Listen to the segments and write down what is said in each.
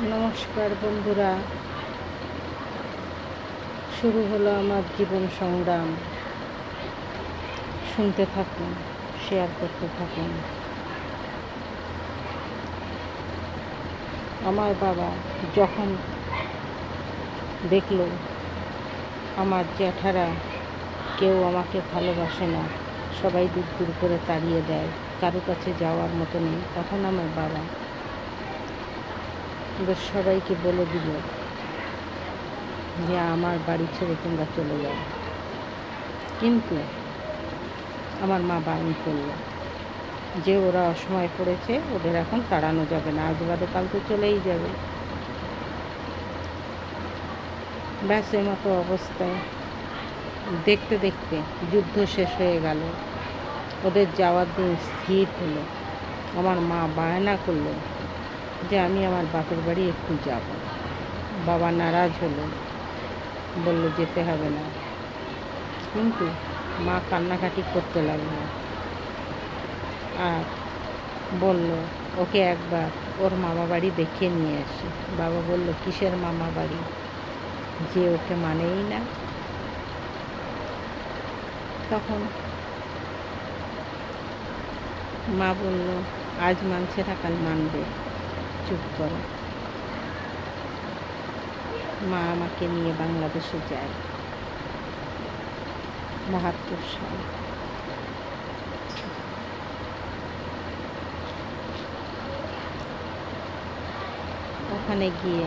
নমস্কার বন্ধুরা। শুরু হলো আমার জীবন সংগ্রাম। শুনতে থাকুন শেয়ার করতে থাকুন। আমার বাবা যখন দেখল, আমার জ্যাঠারা কেউ আমাকে ভালোবাসে না, সবাই দূর দূর করে তাড়িয়ে দেয়, কারও কাছে যাওয়ার মতো নেই, তখন আমার বাবা ওদের সবাইকে বলে দিল যে আমার বাড়ি ছেড়ে তোমরা চলে যাও। কিন্তু আমার মা বারণ করল যে ওরা অসময় পড়েছে, ওদের এখন তাড়ানো যাবে না, আজ বাদে কাল তো চলেই যাবে। ব্যাস মতো অবস্থায় দেখতে দেখতে যুদ্ধ শেষ হয়ে গেল। ওদের যাওয়ার দিন স্থির হলো। আমার মা বায়না করল যে আমি আমার বাপের বাড়ি একটু যাব। বাবা নারাজ হলো। বলল, যেতে হবে না। কিন্তু মা কান্নাকাটি করতে লাগল। আর বলল, ওকে একবার ওর মামা বাড়ি দেখিয়ে নিয়ে আসি। বাবা বলল, কিসের মামা বাড়ি? যে ওকে মানেই না। তখন মা বলল, আজ মানছে না, কাল মানবে। চুপ করো। মা আমাকে নিয়ে বাংলাদেশে যায়। বাহাত্তর সাল। ওখানে গিয়ে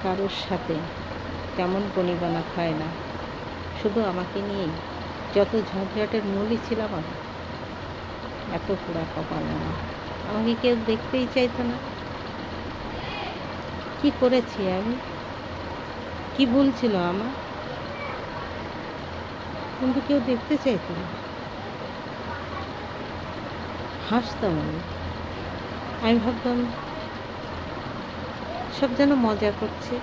কারোর সাথে তেমন বনিবনা হয় না। শুধু আমাকে নিয়েই। যত ঝঞ্ঝাটের মূলই ছিলাম আমি এত পোড়া কপাল আমার। আমাকে কেউ দেখতেই চাইতো না। কি করেছি আমি? কি ভুল ছিল আমার? কিন্তু কেউ দেখতে চাইতো না। হাসতাম আমি। আমি ভাবতাম, সব যেন মজা করছে।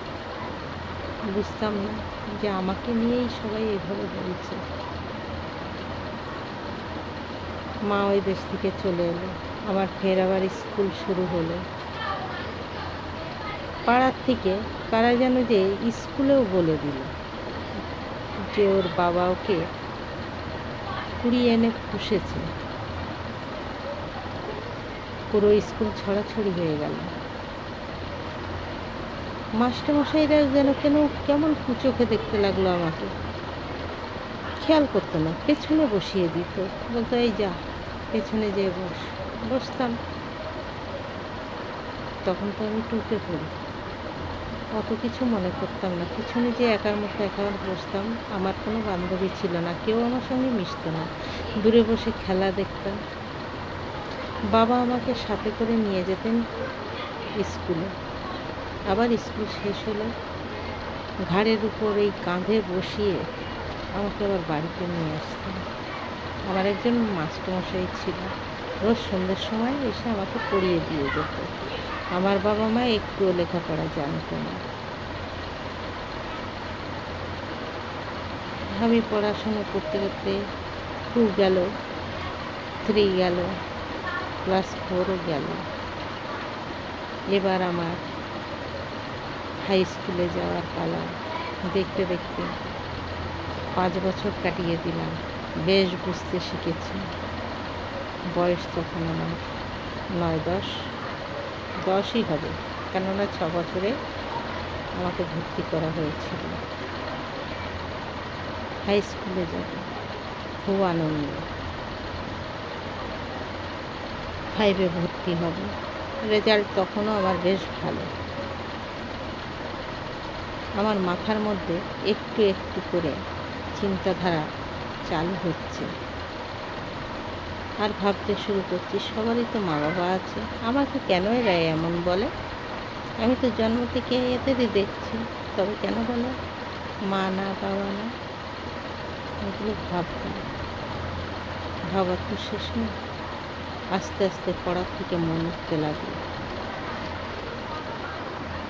বুঝতাম না যে আমাকে নিয়েই সবাই এভাবে বলছে। মা ওই দেশ থেকে চলে এলো। আমার ফের আবার স্কুল শুরু হলো। পাড়ার থেকে কারা যেন যে স্কুলেও বলে দিল যে ওর বাবা ওকে কুড়িয়ে এনে পুষেছে। পুরো স্কুল ছড়াছড়ি হয়ে গেল। মাস্টারমশাইরা যেন কেন কেমন কুচোখে দেখতে লাগল আমাকে। খেয়াল করতো না, পেছনে বসিয়ে দিত। বলতো, এই যা, পেছনে যেয়ে বস। বসতাম। তখন তো আমি টুকে পড়ি। অত কিছু মনে করতাম না। পিছনে যে একার মতো একার বসতাম, আমার কোনো বান্ধবী ছিল না। কেউ আমার সঙ্গে মিশত না। দূরে বসে খেলা দেখতাম। বাবা আমাকে সাথে করে নিয়ে যেতেন স্কুলে। আবার স্কুল শেষ হলে। ঘাড়ের উপর এই কাঁধে বসিয়ে আমাকে আবার বাড়িতে নিয়ে আসতেন। আমার একজন মাস্টারমশাই ছিল। রোজ সন্ধ্যের সময় এসে আমাকে পড়িয়ে দিয়ে যেত। আমার বাবা মা একটুও লেখাপড়া জানতো না। আমি পড়াশুনো করতে করতে টু গেল, থ্রি গেল, ক্লাস ফোরও গেল। এবার আমার হাই স্কুলে যাওয়ার পালা দেখতে দেখতে পাঁচ বছর কাটিয়ে দিলাম। বেশ বুঝতে শিখেছি। বয়স তখন আমার নয় দশ। দশই হবে, কেননা ছ বছরে আমাকে ভর্তি করা হয়েছিল। হাই স্কুলে যাব। খুব আনন্দ। ফাইভে ভর্তি হব। রেজাল্ট তখনও আমার বেশ ভালো। আমার মাথার মধ্যে একটু একটু করে চিন্তাধারা চালু হচ্ছে। আর ভাবতে শুরু করছি সবারই তো মা বাবা আছে। আমাকে কেন এরা এমন বলে? আমি তো জন্ম থেকে এদেরই দেখছি, তবে কেন বলে? মা না, বাবা না, এগুলো ভাবতাম। ভাবার তো শেষ নেই আস্তে আস্তে পড়ার থেকে মন উঠতে লাগল।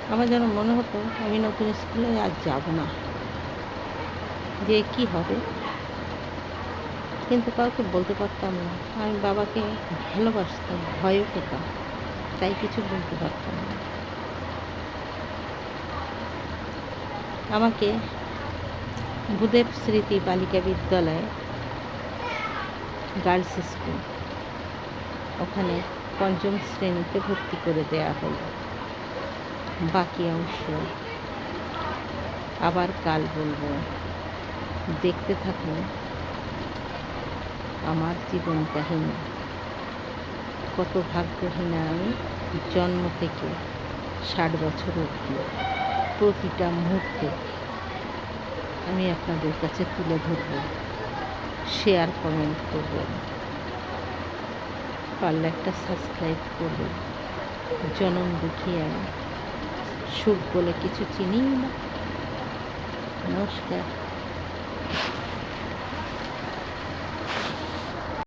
আমার যেন মনে হতো, আমি নতুন স্কুলে আর যাব না। যে কি হবে? কিন্তু কাউকে বলতে পারতাম না। আমি বাবাকে ভালোবাসতাম, ভয়ও পেতাম, তাই কিছু বলতে পারতাম না। আমাকে ভূদেব স্মৃতি বালিকা বিদ্যালয়ে গার্লস স্কুল, ওখানে পঞ্চম শ্রেণীতে ভর্তি করে দেয়া হলো। বাকি অংশ আবার কাল বলব। দেখতে থাকুন। আমার জীবন কাহিনী। কত ভাগ্যহীনা আমি জন্ম থেকে ষাট বছর অবধি প্রতিটা মুহূর্তে আমি আপনাদের কাছে তুলে ধরব শেয়ার কমেন্ট করব। পারলে একটা সাবস্ক্রাইব করবে। জনম দুঃখী আমি। সুখ বলে কিছু চিনিই না। নমস্কার।